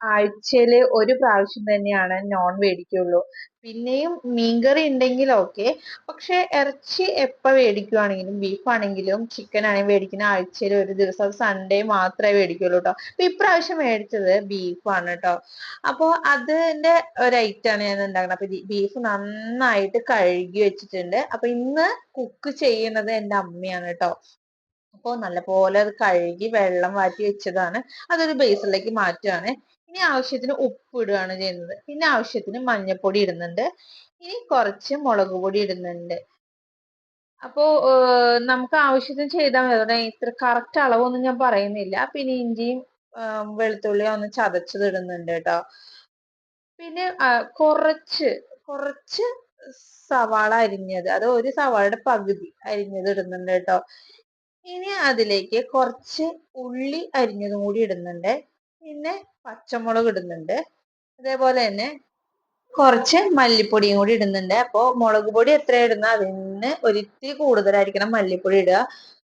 ആഴ്ചയിൽ ഒരു പ്രാവശ്യം തന്നെയാണ് നോൺ മേടിക്കുള്ളൂ പിന്നെയും മീൻകറി ഉണ്ടെങ്കിൽ ഓക്കെ പക്ഷെ ഇറച്ചി എപ്പോൾ മേടിക്കുവാണെങ്കിലും ബീഫ് ആണെങ്കിലും ചിക്കൻ ആണെങ്കിലും മേടിക്കുന്ന ആഴ്ചയിൽ ഒരു ദിവസം സൺഡേ മാത്രമേ മേടിക്കുള്ളൂ കേട്ടോ അപ്പൊ ഇപ്രാവശ്യം മേടിച്ചത് ആണ് കേട്ടോ അപ്പോൾ അതിന്റെ ഒരു ഐറ്റാണ് ഞാൻ ഉണ്ടാക്കുന്നത് അപ്പൊ ബീഫ് നന്നായിട്ട് കഴുകി വെച്ചിട്ടുണ്ട്. അപ്പൊ ഇന്ന് കുക്ക് ചെയ്യുന്നത് എന്റെ അമ്മയാണ് കേട്ടോ അപ്പോൾ നല്ലപോലെ അത് കഴുകി വെള്ളം വാറ്റി വെച്ചതാണ്. അതൊരു ബേസിലേക്ക് മാറ്റുകയാണ് ഇനി ആവശ്യത്തിന് ഉപ്പ് ഇടുകയാണ് ചെയ്യുന്നത്. പിന്നെ ആവശ്യത്തിന് മഞ്ഞൾപ്പൊടി ഇടുന്നുണ്ട്. ഇനി കുറച്ച് മുളക് പൊടി ഇടുന്നുണ്ട്. അപ്പോ നമുക്ക് ആവശ്യത്തിന് ചെയ്താൽ മതി. ഇത്ര കറക്റ്റ് അളവൊന്നും ഞാൻ പറയുന്നില്ല. പിന്നെ ഇഞ്ചിയും വെളുത്തുള്ളിയും ഒന്ന് ചതച്ചത് ഇടുന്നുണ്ട് കേട്ടോ. പിന്നെ കുറച്ച് കുറച്ച് സവാള അരിഞ്ഞത്. അത് ഒരു സവാളയുടെ പകുതി അരിഞ്ഞത് ഇടുന്നുണ്ട് കേട്ടോ. ഇനി അതിലേക്ക് കുറച്ച് ഉള്ളി അരിഞ്ഞതും കൂടി ഇടുന്നുണ്ട്. പിന്നെ പച്ചമുളക് ഇടുന്നുണ്ട്. അതേപോലെ തന്നെ കുറച്ച് മല്ലിപ്പൊടിയും കൂടി ഇടുന്നുണ്ട്. അപ്പോൾ മുളക് പൊടി എത്ര ഇടുന്ന? അതിന് ഒരിത്തിരി കൂടുതലായിരിക്കണം മല്ലിപ്പൊടി ഇടുക.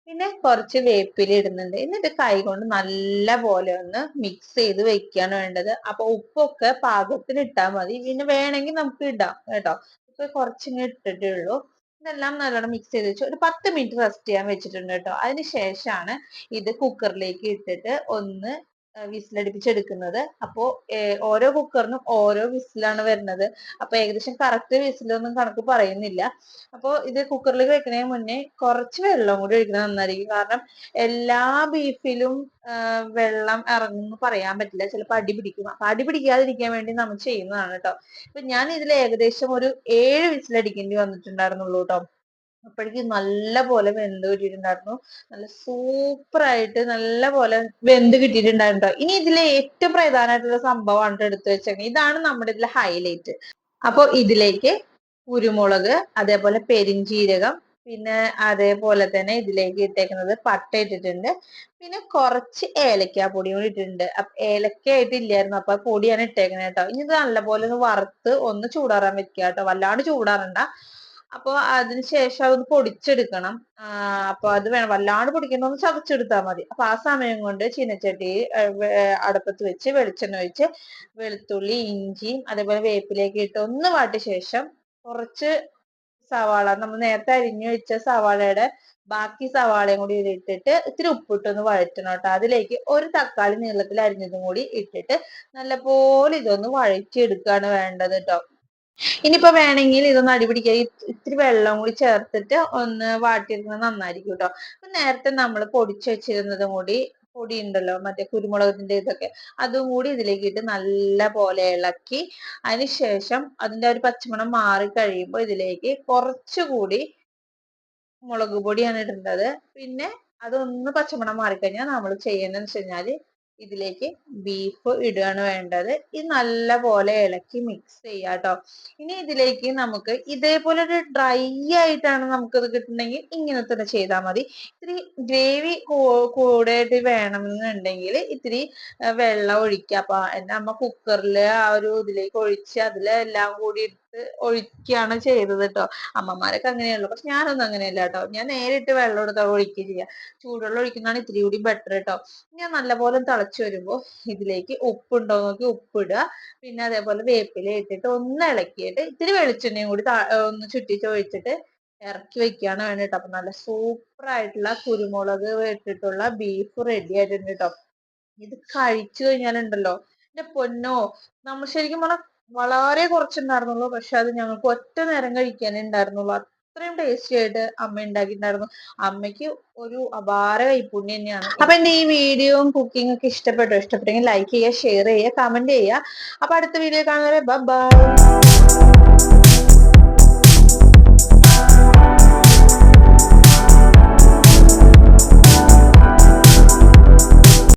പിന്നെ കുറച്ച് വേപ്പില ഇടുന്നുണ്ട്. എന്നിട്ട് കൈ കൊണ്ട് നല്ല പോലെ ഒന്ന് മിക്സ് ചെയ്ത് വെക്കുകയാണ് വേണ്ടത്. അപ്പൊ ഉപ്പൊക്കെ പാകത്തിന് ഇട്ടാൽ മതി. പിന്നെ വേണമെങ്കിൽ നമുക്ക് ഇടാം കേട്ടോ. ഇപ്പൊ കുറച്ചിങ്ങനെ ഇട്ടിട്ടേ ഉള്ളൂ. ഇതെല്ലാം നല്ലോണം മിക്സ് ചെയ്ത് വെച്ചു ഒരു പത്ത് മിനിറ്റ് റെസ്റ്റ് ചെയ്യാൻ വെച്ചിട്ടുണ്ട് കേട്ടോ അതിന് ശേഷമാണ് ഇത് കുക്കറിലേക്ക് ഇട്ടിട്ട് ഒന്ന് വിസിലടിപ്പിച്ചെടുക്കുന്നത്. അപ്പോൾ ഓരോ കുക്കറിനും ഓരോ വിസിലാണ് വരുന്നത്. അപ്പോൾ ഏകദേശം കറക്റ്റ് വിസിലൊന്നും കണക്ക് പറയുന്നില്ല. അപ്പോൾ ഇത് കുക്കറിൽ വെക്കുന്നതിന് മുന്നേ കുറച്ച് വെള്ളം കൂടി ഒഴിക്കുന്നത് നന്നായിരിക്കും. കാരണം എല്ലാ ബീഫിലും വെള്ളം ഇറങ്ങുമെന്ന് പറയാൻ പറ്റില്ല. ചിലപ്പോൾ അടി പിടിക്കും. അപ്പൊ അടി പിടിക്കാതിരിക്കാൻ വേണ്ടി നമ്മൾ ചെയ്യുന്നതാണ് കേട്ടോ. ഇപ്പൊ ഞാൻ ഇതിൽ ഏകദേശം ഒരു ഏഴ് വിസിലടിക്കേണ്ടി വന്നിട്ടുണ്ടായിരുന്നുള്ളൂ കേട്ടോ. അപ്പോഴേക്കും നല്ല പോലെ വെന്ത് കിട്ടിയിട്ടുണ്ടായിരുന്നു. നല്ല സൂപ്പർ ആയിട്ട് നല്ല പോലെ വെന്ത് കിട്ടിയിട്ടുണ്ടായിരുന്നു ഇനി ഇതിലെ ഏറ്റവും പ്രധാനമായിട്ടുള്ള സംഭവമാണ് എടുത്തു വെച്ചെങ്കിൽ ഇതാണ് നമ്മുടെ ഇതിലെ ഹൈലൈറ്റ് അപ്പോൾ ഇതിലേക്ക് കുരുമുളക് അതേപോലെ പെരിഞ്ചീരകം പിന്നെ അതേപോലെ തന്നെ ഇതിലേക്ക് ഇട്ടേക്കുന്നത് പട്ട ഇട്ടിട്ടുണ്ട്. പിന്നെ കുറച്ച് ഏലക്ക പൊടി കൂടി ഇട്ടിട്ടുണ്ട്. അപ്പൊ ഏലക്ക ആയിട്ട് ഇല്ലായിരുന്നു. അപ്പൊ പൊടിയാണ് ഇട്ടേക്കുന്നത് കേട്ടോ ഇനി ഇത് നല്ലപോലെ ഒന്ന് വറുത്ത് ഒന്ന് ചൂടാറാൻ വെക്കുക കേട്ടോ വല്ലാണ്ട് ചൂടാറണ്ട. അപ്പോൾ അതിനുശേഷം അത് പൊടിച്ചെടുക്കണം. അപ്പൊ അത് വേണം. വല്ലാണ്ട് പൊടിക്കണമെന്ന് ചതച്ചെടുത്താൽ മതി. അപ്പൊ ആ സമയം കൊണ്ട് ചീനച്ചട്ടി അടുപ്പത്ത് വെച്ച് വെളിച്ചെണ്ണ ഒഴിച്ച് വെളുത്തുള്ളി ഇഞ്ചിയും അതേപോലെ വേപ്പിലേക്ക് ഇട്ട് ഒന്ന് വാട്ടിയ ശേഷം കുറച്ച് സവാള നമ്മൾ നേരത്തെ അരിഞ്ഞു വെച്ച സവാളയുടെ ബാക്കി സവാളയും കൂടി ഇട്ടിട്ട് ഇത്തിരി ഉപ്പിട്ടൊന്ന് വഴറ്റണം കേട്ടോ. അതിലേക്ക് ഒരു തക്കാളി നീളത്തിൽ അരിഞ്ഞതും കൂടി ഇട്ടിട്ട് നല്ലപോലെ ഇതൊന്ന് വഴറ്റിയെടുക്കുകയാണ് വേണ്ടത് കേട്ടോ. ഇനിയിപ്പോ വേണമെങ്കിൽ ഇതൊന്ന് അടിപിടിക്കാൻ ഇത്തിരി വെള്ളം കൂടി ചേർത്തിട്ട് ഒന്ന് വാട്ടിയിരുന്നത് നന്നായിരിക്കും കേട്ടോ അപ്പൊ നേരത്തെ നമ്മൾ പൊടിച്ചു വെച്ചിരുന്നതും കൂടി പൊടി ഉണ്ടല്ലോ മറ്റേ കുരുമുളകിന്റെ ഇതൊക്കെ. അതും കൂടി ഇതിലേക്ക് ഇട്ട് നല്ല പോലെ ഇളക്കി അതിനുശേഷം അതിന്റെ ഒരു പച്ചമണം മാറി ഇതിലേക്ക് കുറച്ചുകൂടി മുളക് പൊടിയാണ് ഇടേണ്ടത്. പിന്നെ അതൊന്ന് പച്ചമണം മാറിക്കഴിഞ്ഞാൽ നമ്മൾ ചെയ്യുന്നതെന്ന് വെച്ച് കഴിഞ്ഞാൽ ഇതിലേക്ക് ബീഫ് ഇടുകയാണ് വേണ്ടത്. ഇത് നല്ല പോലെ ഇളക്കി മിക്സ് ചെയ്യുക കേട്ടോ. ഇനി ഇതിലേക്ക് നമുക്ക് ഇതേപോലെ ഒരു ഡ്രൈ ആയിട്ടാണ് നമുക്കത് കിട്ടുന്നെങ്കിൽ ഇങ്ങനെ തന്നെ ചെയ്താൽ മതി. ഇത്തിരി ഗ്രേവി കൂടെ വേണമെന്നുണ്ടെങ്കിൽ ഇത്തിരി വെള്ളം ഒഴിക്കുക. അപ്പൊ എന്റെ അമ്മ കുക്കറിൽ ആ ഒരു ഇതിലേക്ക് ഒഴിച്ച് അതിലെല്ലാം കൂടി ഒഴിക്കുകയാണ് ചെയ്തത് കേട്ടോ അമ്മമാരൊക്കെ അങ്ങനെയുള്ളൂ പക്ഷെ ഞാനൊന്നും അങ്ങനെയല്ല കേട്ടോ ഞാൻ നേരിട്ട് വെള്ളം എടുത്ത് ഒഴിക്കുക ചെയ്യുക ചൂടുവെള്ളം ഒഴിക്കുന്നതാണ് ഇത്തിരി കൂടി ബെറ്റർ കേട്ടോ ഞാൻ നല്ലപോലെ തിളച്ചു വരുമ്പോൾ ഇതിലേക്ക് ഉപ്പുണ്ടോ നോക്കി ഉപ്പിടുക പിന്നെ അതേപോലെ വേപ്പില ഇട്ടിട്ട് ഒന്ന് ഇളക്കിയിട്ട് ഇത്തിരി വെളിച്ചെണ്ണയും കൂടി ഒന്ന് ചുറ്റിച്ച് ഒഴിച്ചിട്ട് ഇറക്കി വെക്കുകയാണ് വേണ്ടിട്ട് അപ്പൊ നല്ല സൂപ്പർ ആയിട്ടുള്ള കുരുമുളക് ഇട്ടിട്ടുള്ള ബീഫ് റെഡി ആയിട്ടുണ്ട് കേട്ടോ ഇത് കഴിച്ചു കഴിഞ്ഞാലുണ്ടല്ലോ. എന്റെ പൊന്നോ നമ്മൾ ശരിക്കും പറഞ്ഞാൽ വളരെ കുറച്ചുണ്ടായിരുന്നുള്ളൂ. പക്ഷെ അത് ഞങ്ങൾക്ക് ഒറ്റ നേരം കഴിക്കാനേ ഉണ്ടായിരുന്നുള്ളൂ. അത്രയും ടേസ്റ്റി ആയിട്ട് അമ്മ ഉണ്ടാക്കിയിട്ടുണ്ടായിരുന്നു. അമ്മയ്ക്ക് ഒരു അപാര കൈപ്പുണ്യം തന്നെയാണ്. അപ്പൊ എന്റെ ഈ വീഡിയോയും കുക്കിംഗ് ഒക്കെ ഇഷ്ടപ്പെട്ടോ? ഇഷ്ടപ്പെട്ടെങ്കിൽ ലൈക്ക് ചെയ്യുക ഷെയർ ചെയ്യുക കമന്റ് ചെയ്യുക. അപ്പൊ അടുത്ത വീഡിയോ കാണുന്നവരെ ബൈ